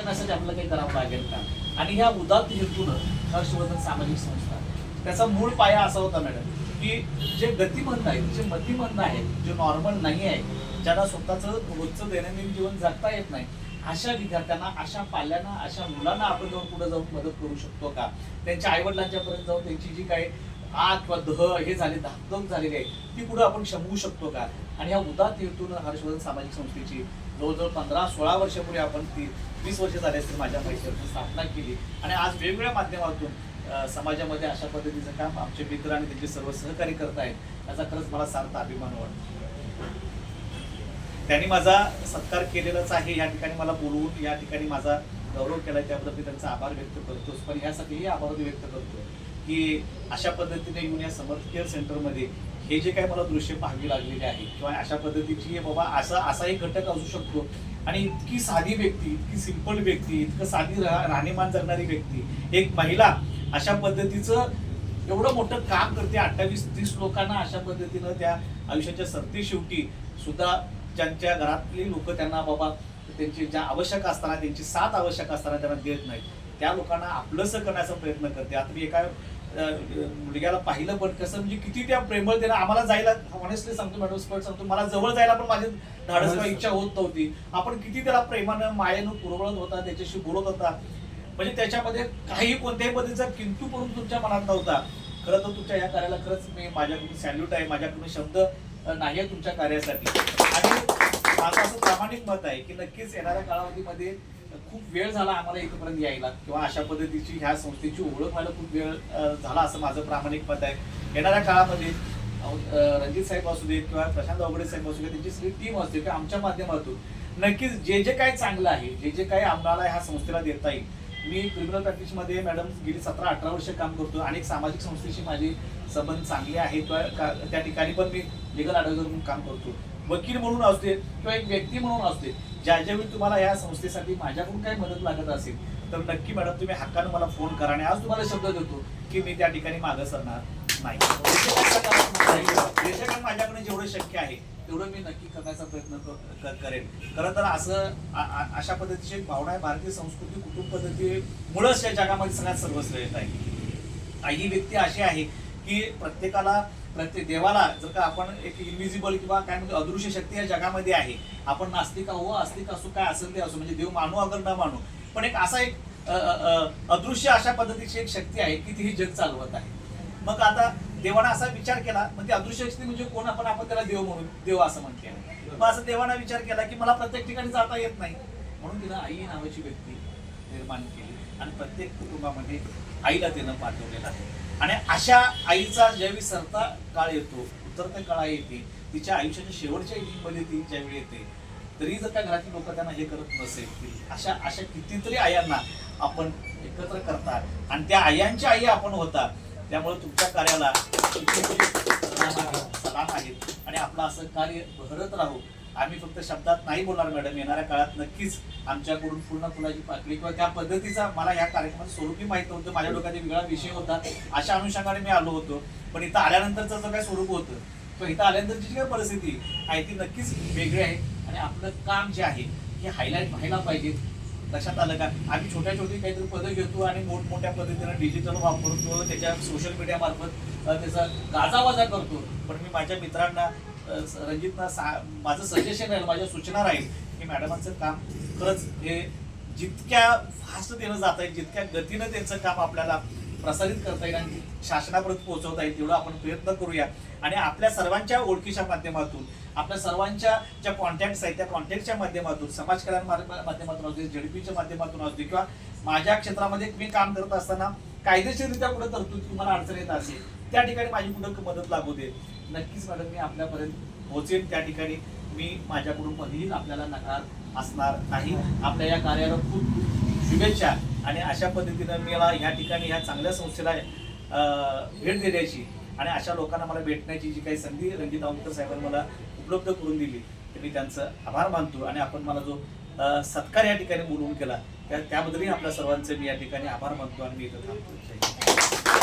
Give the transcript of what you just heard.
करण्यासाठी आपल्याला काही करावं लागेल का? आणि ह्या उदात्त हेतून हर्षवर्धन सामाजिक संस्था त्याचा मूळ पाया असा होता मॅडम की जे गतिमंद आहेत जे मतिमंद आहेत जे नॉर्मल नाही आहे ज्यांना स्वतःचं रोजचं दैनंदिन जीवन जगता येत नाही अशा विद्यार्थ्यांना अशा पाल्यांना अशा मुलांना आपण जाऊन पुढे जाऊन मदत करू शकतो का? त्यांच्या आईवडिलांच्या पर्यंत जाऊन त्यांची जी काही आ किंवा दह हे झाले धाकधूक झालेली आहे ती पुढे आपण शमवू शकतो का? आणि ह्या उदात हेतून हर्षवर्धन सामाजिक संस्थेची जवळजवळ पंधरा सोळा वर्षापूर्वी आपण ती वीस वर्ष झाले असतील माझ्या पैशाची स्थापना केली. आणि आज वेगवेगळ्या माध्यमातून समाजामध्ये अशा पद्धतीचं काम आमचे मित्र आणि त्यांचे सर्व सहकारी करत आहेत. याचा खरंच मला सार्थ अभिमान वाटतो. त्यांनी माझा सत्कार केलेलाच आहे. या ठिकाणी मला बोलवून या ठिकाणी माझा गौरव केला त्याबद्दल मी त्यांचा आभार व्यक्त करतोच. पण यासाठीही आभार व्यक्त करतो की अशा पद्धतीने येऊन या समर्थ केअर सेंटरमध्ये हे जे काही मला दृश्य पाहावी लागलेले आहे किंवा अशा पद्धतीची बाबा असा असा एक घटक असू शकतो. आणि इतकी साधी व्यक्ती इतकी सिंपल व्यक्ती इतकं साधी रा- राहणीमान जगणारी व्यक्ती एक महिला अशा पद्धतीचं एवढं मोठं काम करते. अठ्ठावीस तीस लोकांना अशा पद्धतीनं त्या आयुष्याच्या सरते शेवटी सुद्धा ज्यांच्या घरातली लोक त्यांना बाबा त्यांची ज्या आवश्यक असताना त्यांची साथ आवश्यक असताना त्यांना देत नाहीत. त्या लोकांना आपलंसं करण्याचा प्रयत्न करते. आता मी एका मुलग्याला पाहिलं पण कसं म्हणजे किती त्या प्रेमळ त्याला आम्हाला जायला ऑनेस्टली सांगतो मॅडम स्पष्ट सांगतो मला जवळ जायला पण माझी धाडस इच्छा होत नव्हती. आपण किती त्याला प्रेमानं मायेनं पुरवळत होता त्याच्याशी बोलत होता. म्हणजे त्याच्यामध्ये काही कोणत्याही पद्धतीचा किंतू करून तुमच्या मनात नव्हता. खरं तर तुमच्या या कार्याला खरंच मी माझ्याकडून सॅल्यूट आहे माझ्याकडून शब्द नाही आहे तुमच्या कार्यासाठी. आणि माझं असं प्रामाणिक मत आहे की नक्कीच येणाऱ्या कालावधीमध्ये खूप वेळ झाला आम्हाला इथपर्यंत यायला किंवा अशा पद्धतीची ह्या संस्थेची ओळख व्हायला खूप वेळ झाला असं माझं प्रामाणिक मत आहे. येणाऱ्या काळामध्ये रणजित साहेब असू देत किंवा प्रशांत अवघडे साहेब असू देत त्यांची सगळी टीम असते किंवा आमच्या माध्यमातून नक्कीच जे जे काय चांगलं आहे जे जे काय आम्हाला ह्या संस्थेला देता येईल. मी क्रिमिनल प्रॅक्टिसमध्ये मॅडम गेली सतरा अठरा वर्ष काम करतो अनेक सामाजिक संस्थेशी माझे संबंध चांगले आहेत किंवा का- त्या ठिकाणी पण मी लिगल अडवायझर म्हणून काम करतो. वकील म्हणून असते किंवा एक व्यक्ती म्हणून असते ज्या ज्यावेळी तुम्हाला या संस्थेसाठी माझ्याकडून काही मदत लागत असेल तर नक्की मॅडम तुम्ही हक्कानं मला फोन करा आणि आज तुम्हाला शब्द देतो की मी त्या ठिकाणी मागं सरणार नाही. प्रेक्षकांना माझ्याकडे जेवढं शक्य आहे तेवढं मी नक्की करण्याचा प्रयत्न करेन. खरं तर असं अशा पद्धतीची एक भावना आहे. भारतीय संस्कृती कुटुंब पद्धती मुळच या जगामध्ये सगळ्यात सर्वश्रेष्ठ येत आहे. ही व्यक्ती अशी आहे की प्रत्येकाला प्रत्येक देवाला जर का आपण एक इन्व्हिजिबल किंवा काय म्हणतो अदृश्य शक्ती या जगामध्ये आहे आपण नास्तिक आहो आस्तिक असो काय असेल ते असो म्हणजे देव मानू अगर न मानू पण एक असा एक अदृश्य अशा पद्धतीची एक शक्ती आहे की ती ही जग चालवत आहे. मग आता देवानं असा विचार केला मग ती अदृश्य शक्ती म्हणजे कोण? आपण आपण त्याला देव म्हणून देव असं म्हणते मग असं देवानं विचार केला की मला प्रत्येक ठिकाणी जाता येत नाही. म्हणून तिला आई नावाची व्यक्ती निर्माण केली आणि प्रत्येक कुटुंबामध्ये आईला त्यानं पाठवलेलं आहे. आणि अशा आईचा ज्यावेळी सरता काळ येतो उतरता काळा येते तिच्या आयुष्याच्या शेवटच्या इनिंगमध्ये ती ज्यावेळी येते तरी जर त्या घरातील लोक त्यांना हे करत नसेल अशा अशा कितीतरी आयांना आपण एकत्र करतात आणि त्या आयांच्या आई आपण होता त्यामुळे तुमच्या कार्याला सलाम आहेत, आणि आपलं असं कार्य भरत राहू. आम्ही फक्त शब्दात नाही बोलणार मॅडम. येणाऱ्या काळात नक्कीच आमच्याकडून पूर्ण फुलाची पाकळी किंवा त्या पद्धतीचा मला या कार्यक्रमात स्वरूपी माहीत होतं. माझ्या डोक्यात वेगळा विषय होता. अशा अनुषंगाने मी आलो होतो. पण इथं आल्यानंतरचं जो काय स्वरूप होतं? तर इथं आल्यानंतरची जी काय परिस्थिती आहे ती नक्कीच वेगळी आहे. आणि आपलं काम जे आहे हे हायलाईट व्हायला पाहिजे. लक्षात आलं का? आम्ही छोट्या छोटी काहीतरी पदं घेतो आणि मोठमोठ्या पद्धतीनं डिजिटल वापरतो. त्याच्या सोशल मीडियामार्फत त्याचा गाजावाजा करतो. पण मी माझ्या मित्रांना रणजितना सा माझं सजेशन राहील माझ्या सूचना राहील की मॅडमांचं काम खरंच हे जितक्या फास्ट देणं जात आहे जितक्या गतीनं त्यांचं काम आपल्याला प्रसारित करता येईल आणि शासनापर्यंत पोहोचवता येईल तेवढा आपण प्रयत्न करूया. आणि आपल्या सर्वांच्या ओळखीच्या माध्यमातून आपल्या सर्वांच्या ज्या कॉन्टॅक्ट्स आहेत त्या कॉन्टॅक्टच्या माध्यमातून समाज कल्याण माध्यमातून असू दे जेडपीच्या माध्यमातून असू दे किंवा माझ्या क्षेत्रामध्ये मी काम करत असताना कायदेशीररित्या कुठं तरतूद तुम्हाला अडचण येत असेल त्या ठिकाणी माझी कुठं मदत लागू दे. नक्कीच मॅडम मी आपल्यापर्यंत पोहोचेन. त्या ठिकाणी मी माझ्याकडून कधीही आपल्याला नकार असणार नाही. आपल्या या कार्याला खूप खूप शुभेच्छा आणि अशा पद्धतीनं मला या ठिकाणी ह्या चांगल्या संस्थेला भेट देण्याची आणि अशा लोकांना मला भेटण्याची जी काही संधी रणजित आवडकर साहेबांनी मला उपलब्ध करून दिली तर मी त्यांचं आभार मानतो आणि आपण मला जो सत्कार या ठिकाणी बोलवून केला त्या त्याबद्दलही आपल्या सर्वांचे मी या ठिकाणी आभार मानतो आणि मी इथं थांबतो.